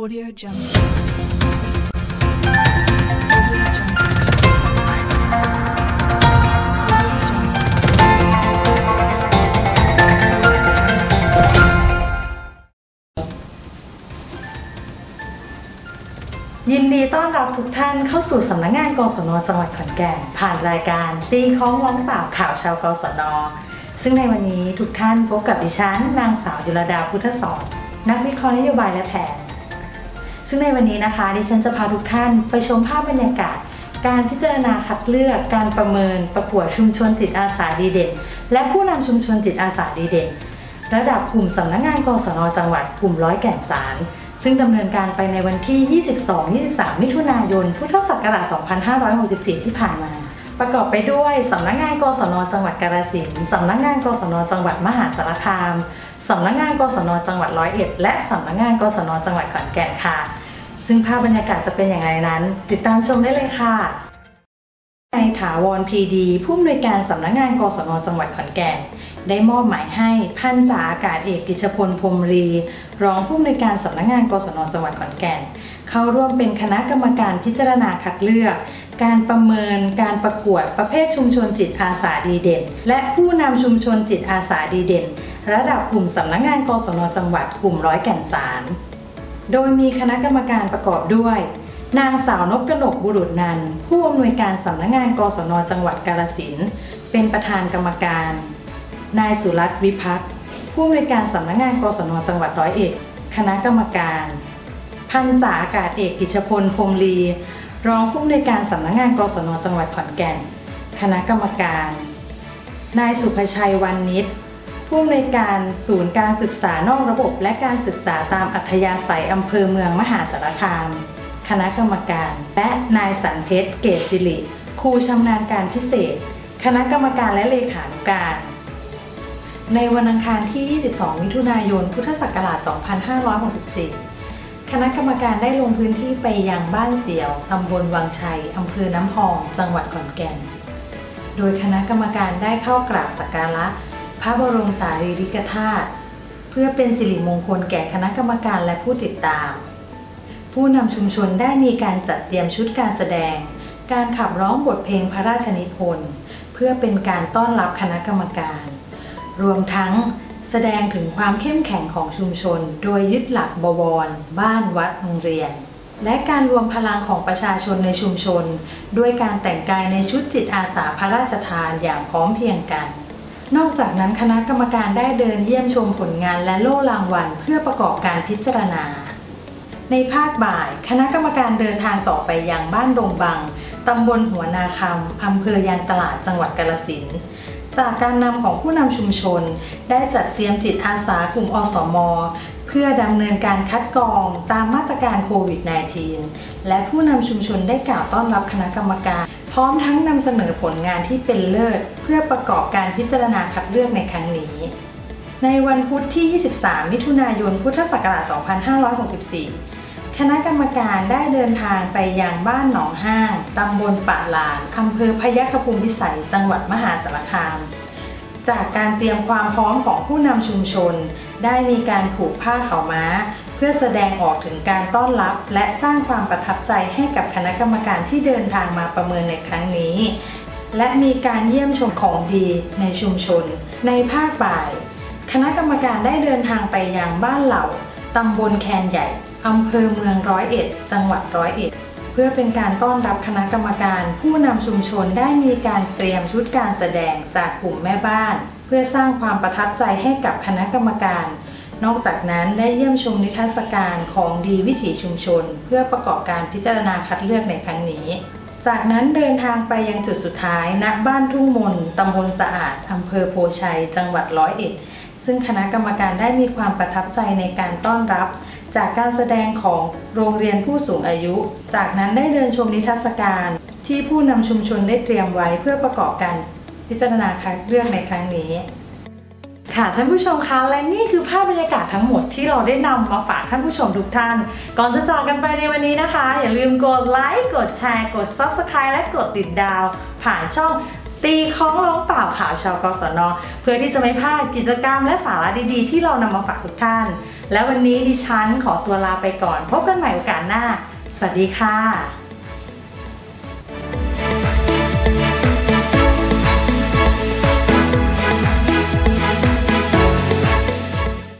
Audio Jungle. Audio Jungle. ยินดีต้อนรับทุกท่านเข้าสู่สำนักงานกศนจังหวัดขอนแก่นผ่านรายการ ตีค้องร้องเปล่าข่าวชาวกศนซึ่งในวันนี้ทุกท่านพบกับดิฉันนางสาวยุรดาพุทธสอนนักวิเคราะห์นโยบายและแผน ซึ่งในวันนี้นะคะ ดิฉันจะพาทุกท่านไปชมภาพบรรยากาศ การพิจารณาคัดเลือก การประเมิน ประกวดชุมชนจิตอาสาดีเด่น และผู้นำชุมชนจิตอาสาดีเด่น ระดับกลุ่มสำนักงานกศนจังหวัดกลุ่มร้อยแก่นสารซึ่งดำเนินการไปในวันที่ 22-23 มิถุนายน พุทธศักราช 2564 ที่ผ่านมา ประกอบไปด้วยสำนักงานกศนจังหวัดกาฬสินธุ์สำนักงานกศนจังหวัดมหาสารคามสำนักงานกศนจังหวัดร้อยเอ็ด และสำนักงานกศนจังหวัดขอนแก่นค่ะ ซึ่งภาพบรรยากาศจะเป็นอย่างไรนั้น ติดตามชมได้เลยค่ะนายถาวรพีดีผู้อำนวยการสำนักงานกศนจังหวัดขอนแก่น ได้มอบหมายให้พันจ่าอากาศเอกกิจพลพรมรี รองผู้อำนวยการสำนักงานกศนจังหวัดขอนแก่น เข้าร่วมเป็นคณะกรรมการพิจารณาคัดเลือก การประเมินการประกวดประเภทชุมชนจิตอาสาดีเด่น และผู้นำชุมชนจิตอาสาดีเด่น ระดับกลุ่มสำนักงานกศนจังหวัดกลุ่มร้อยแก่นสาร โดยมีคณะกรรมการประกอบด้วย นางสาวนพกนกบุรุษนันผู้อำนวยการสำนักงานกศนจังหวัดกาฬสินเป็นประธานกรรมการ นายสุรัตน์วิพัฒน์ผู้อำนวยการสำนักงานกศนจังหวัดร้อยเอ็ดคณะกรรมการ พันจ่าอากาศเอกกิจพลพรหมลี รองผู้อำนวยการสำนักงานกศนจังหวัดขอนแก่น คณะกรรมการ นายสุภชัยวันนิช ผู้อำนวยการศูนย์การศึกษานอกระบบ และการศึกษาตามอัธยาศัยอำเภอเมืองมหาสารคาม คณะกรรมการ และนายสันเพชรเกศสิริครูชำนาญการพิเศษ คณะกรรมการและเลขานุการ ในวันอังคารที่ 22 มิถุนายน พุทธศักราช 2564 คณะกรรมการได้ลงพื้นที่ไปยังบ้านเสียวตำบลวังชัยอำเภอน้ำพอง จังหวัดขอนแก่น โดยคณะกรรมการได้เข้ากราบสักการะ พระบรมสารีริกธาตุเพื่อเป็นสิริมงคลแก่คณะกรรมการและผู้ติดตาม ผู้นำชุมชนได้มีการจัดเตรียมชุดการแสดง การขับร้องบทเพลงพระราชนิพนธ์เพื่อเป็นการต้อนรับคณะกรรมการ รวมทั้งแสดงถึงความเข้มแข็งของชุมชน โดยยึดหลักบวร บ้านวัดโรงเรียน และการรวมพลังของประชาชนในชุมชน ด้วยการแต่งกายในชุดจิตอาสาพระราชทานอย่างพร้อมเพรียงกัน นอกจากนั้นคณะกรรมการได้เดินเยี่ยมชมผลงานและโล่รางวัลเพื่อประกอบการพิจารณา ในภาคบ่าย คณะกรรมการเดินทางต่อไปยังบ้านดงบังตำบลหัวนาคำอำเภอยางตลาดจังหวัดกาฬสินจากการนำของผู้นำชุมชน ได้จัดเตรียมจิตอาสากลุ่มอสม เพื่อดำเนินการคัดกรองตามมาตรการโควิด -19 และผู้นำชุมชนได้กล่าวต้อนรับคณะกรรมการ พร้อมทั้งนำเสนอผลงานที่เป็นเลิศ เพื่อประกอบการพิจารณาคัดเลือกในครั้งนี้ ในวันพุธที่ 23 มิถุนายน พุทธศักราช 2564 คณะกรรมการได้เดินทางไปยังบ้านหนองห้าง ตำบลป่าลาน อำเภอพยัคฆภูมิพิสัย จังหวัดมหาสารคาม จากการเตรียมความพร้อมของผู้นำชุมชน ได้มีการผูกผ้าเขาม้า เพื่อแสดงออกถึงการต้อนรับ และสร้างความประทับใจให้กับคณะกรรมการที่เดินทางมาประเมินในครั้งนี้ และมีการเยี่ยมชมของดีในชุมชน ในภาคบ่าย คณะกรรมการได้เดินทางไปยังบ้านเหล่าตำบลแคนใหญ่อำเภอเมืองร้อยเอ็ด จังหวัดร้อยเอ็ด เพื่อเป็นการต้อนรับคณะกรรมการ ผู้นำชุมชนได้มีการเตรียมชุดการแสดงจากกลุ่มแม่บ้าน เพื่อสร้างความประทับใจให้กับคณะกรรมการ นอกจากนั้นได้เยี่ยมชมนิทรรศการของดีวิถีชุมชน เพื่อประกอบการพิจารณาคัดเลือกในครั้งนี้ จากนั้นเดินทางไปยังจุดสุดท้ายณบ้านทุ่งมนตำบลสะอาดอำเภอโพชัย จังหวัดร้อยเอ็ด ซึ่งคณะกรรมการได้มีความประทับใจในการต้อนรับ จากการแสดงของโรงเรียนผู้สูงอายุ จากนั้นได้เดินชมนิทรรศการ ที่ผู้นำชุมชนได้เตรียมไว้เพื่อประกอบการพิจารณาคัดเลือกในครั้งนี้ ค่ะท่านผู้ชมคะและนี่คือภาพบรรยากาศทั้งหมดที่เราได้นำมาฝากท่านผู้ชมทุกท่าน ก่อนจะจากกันไปในวันนี้นะคะ อย่าลืมกดไลค์กดแชร์ กด Subscribe และกดติดดาว ผ่านช่องตีคล้องร้องเปล่าข่าวชาวกศนเพื่อที่จะไม่พลาดกิจกรรมและสาระดีๆ ที่เรานำมาฝากทุกท่าน แล้ววันนี้ดิฉันขอตัวลาไปก่อน พบกันใหม่โอกาสหน้า สวัสดีค่ะ